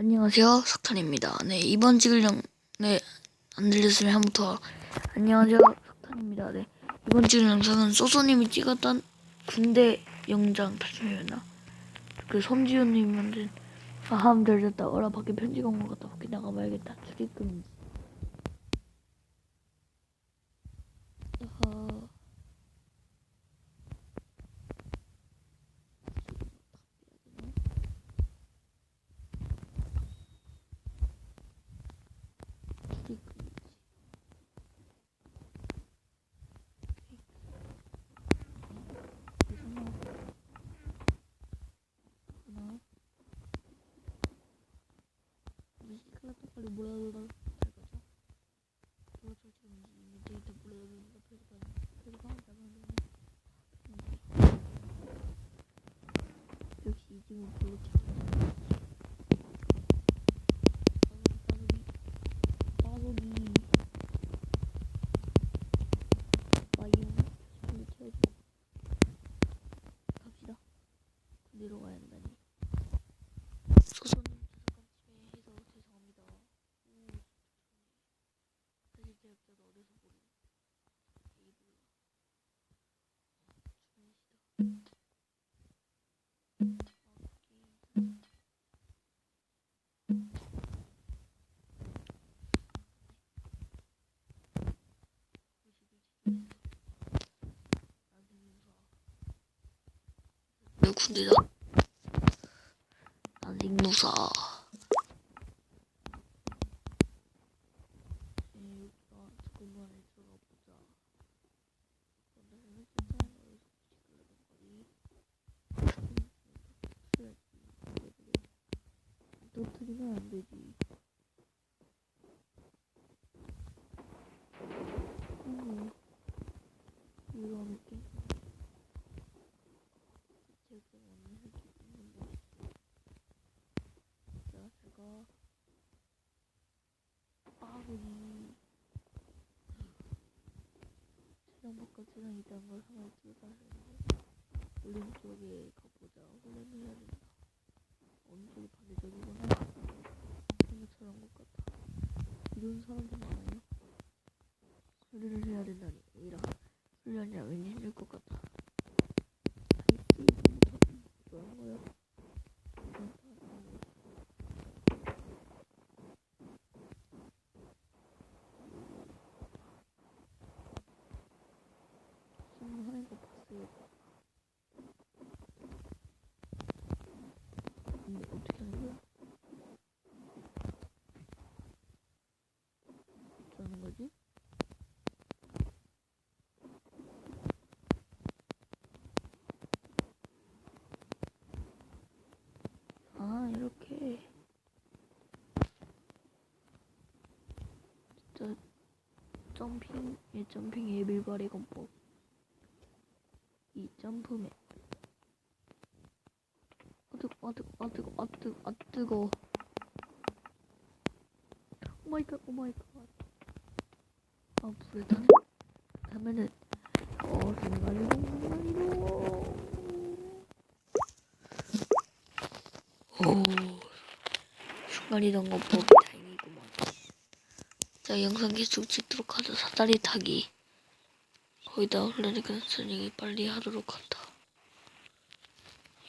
안녕하세요, 석탄입니다. 네, 이번 찍을 영, 네, 안 들렸으면 한번더 안녕하세요, 석탄입니다. 네, 이번 찍을 영상은 소소님이 찍었던 군대 영장 편집이었나? 그 손지훈님이 만든 아함 들렸다. 어라 밖에 편지가 온것 같다. 밖에 나가봐야겠다. 출입금. 어... 출입금. 하나. 우리 시간도 빨리 몰아들어 갈 거죠? 그렇죠 지금 이 데이터 몰아들으니까 표지가 표지가 하나 잡아야 되네. 역시 이 집은 별로 잘. 빠르기 빠르기 마이온 스피드 채워주고 갑시다. 그대로 가야 한다니. 소소님 잠깐 집에 해서 죄송합니다. 오, 사실 제가 진짜 어려서 모르. 이 몰라. 주무시다. 내 군대다. 아직 무사. 네, 여기가 조금만 들어가 보자. 오늘은 세상에 어디서 지금 거리. 터트리면 안 되지. 음, 이런 느낌. 제가 오늘 할수 있는 거 있어. 자, 제가 빠르기 세상이 있다는 걸 하나 들어가서 올림 쪽에 가보자. 훈련을 해야 된다. 어느 쪽이 반대쪽이구나. 생각처럼 것 같아. 이런 사람도 많아요. 훈련을 해야 된다니. 이라 훈련이라 왠지 힘들 것 같아. 아이씨, 너무 뭐한 거야? 하는 거 봤어요. 근데 어떻게 하는 거야? 어떻게 하는 거지? 아 이렇게 진짜 점핑 예 점핑 예빌바리 건법 이 점프맨. 아 뜨거 아 뜨거 아 뜨거 아 뜨거 아 뜨거. 오마이갓 오마이갓. 아 불에 타네 타면은 어 순간이동 순간이동 오 순간이동 다행이구만 자 영상 계속 찍도록 하자 사다리 타기 거기다 훈련이 끝났으니 빨리 하도록 한다.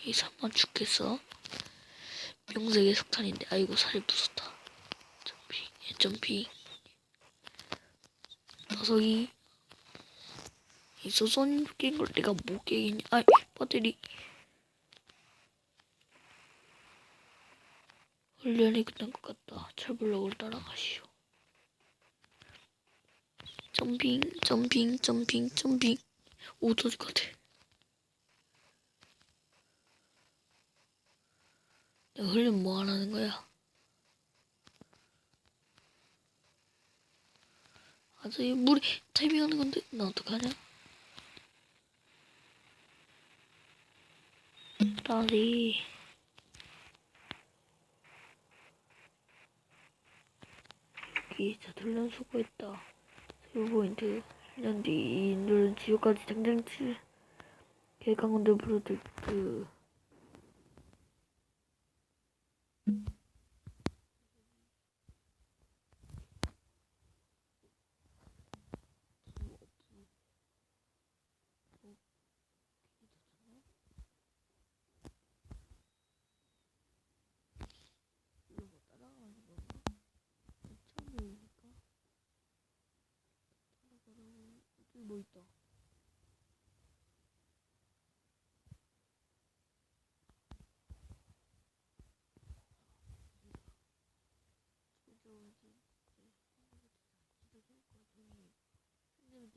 이 산만 죽겠어. 명색의 석탄인데 아이고 살이 부쉈다. 점핑, 예, 점핑. 녀석이 이 소소님 깬걸 내가 못 깨겠냐? 아이 배터리. 훈련이 끝난 것 같다. 철블럭을 따라가시오. 점핑, 점핑, 점핑, 점핑. 오, 터질 것 같아. 내가 훈련 뭐 하라는 거야? 아, 저 이 물이 타이밍 하는 건데, 나 어떡하냐? 딸이. 여기 진짜 훈련 수고했다. 세부 포인트. 1년 뒤 인도는 지옥까지 장장치 개강원들 프로젝트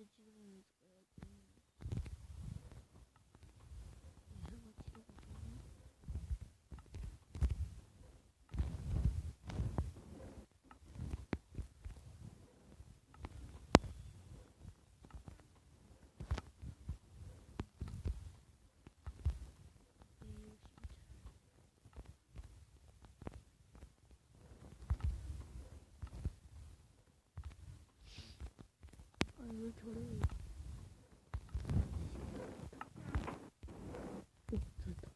이제 지금 여기서 가야지. 설마 치료가 되니? 에이, 진짜. 왜 저래? 오 됐다.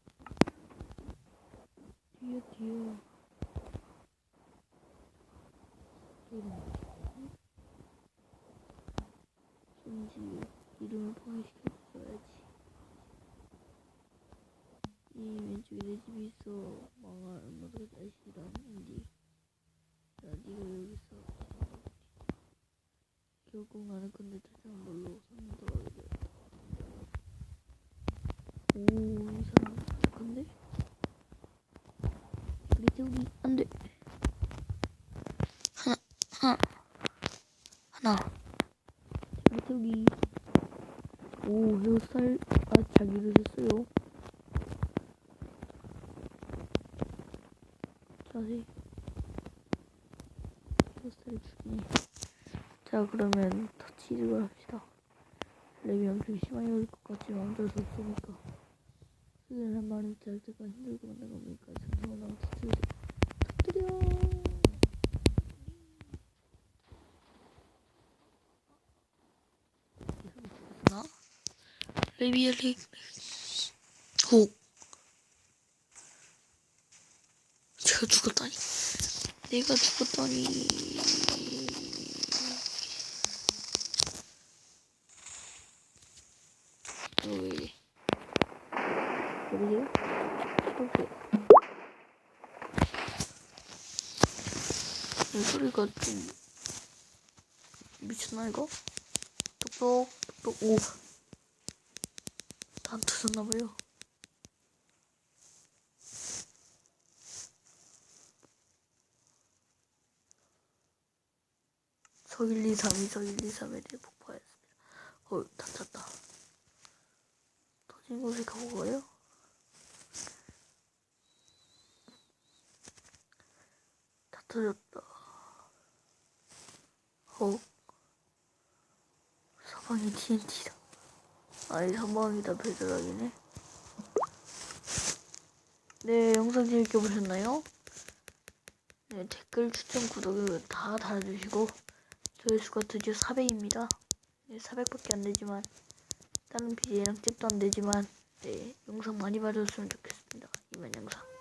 뒤에 뒤에. 이름 뭐지? 손지 이름을 포함시켜줘야지. 이 왼쪽에 내 집이 있어 망할 너도 자식이란 인디. 야 네가 여기서 결국 나는 근데 세상을 뭘로 선도하게 되었다. 오, 이 사람 착한데? 우리 태우기 안 돼. 하나, 하나, 하나. 우리 태우기. 오, 헤어스타일 아, 잘 기르셨어요. 자세. 헤어스타일 죽이네. 자 그러면 터치를 합시다. 랩이 엄청 심하게 올릴 것 같지만 어쩔 수 없으니까. 한 마리 잘 때가 힘들고 만난 겁니까 정성을 나온 터트려 터트려. 나? 레비엘 릭호 제가 죽었다니. 내가 죽었다니 이거 왜 이래? 여보세요? 여보세요? 이 소리가 좀 미쳤나 이거? 똑똑 똑똑 오. 다 터졌나봐요. 서 1, 2, 3, 2, 서 1, 2, 3에 폭파했습니다. 어, 다쳤다. 터진 곳에 가보고요. 터졌다. 어. 사방이 TNT다. 아니, 사방이다 배달하기네. 네, 영상 재밌게 보셨나요? 네, 댓글, 추천, 구독을 다 달아주시고, 조회수가 드디어 400입니다. 네, 400밖에 안 되지만, 다른 BJ랑 찝도 안 되지만, 네, 영상 많이 봐줬으면 좋겠습니다. 이번 영상.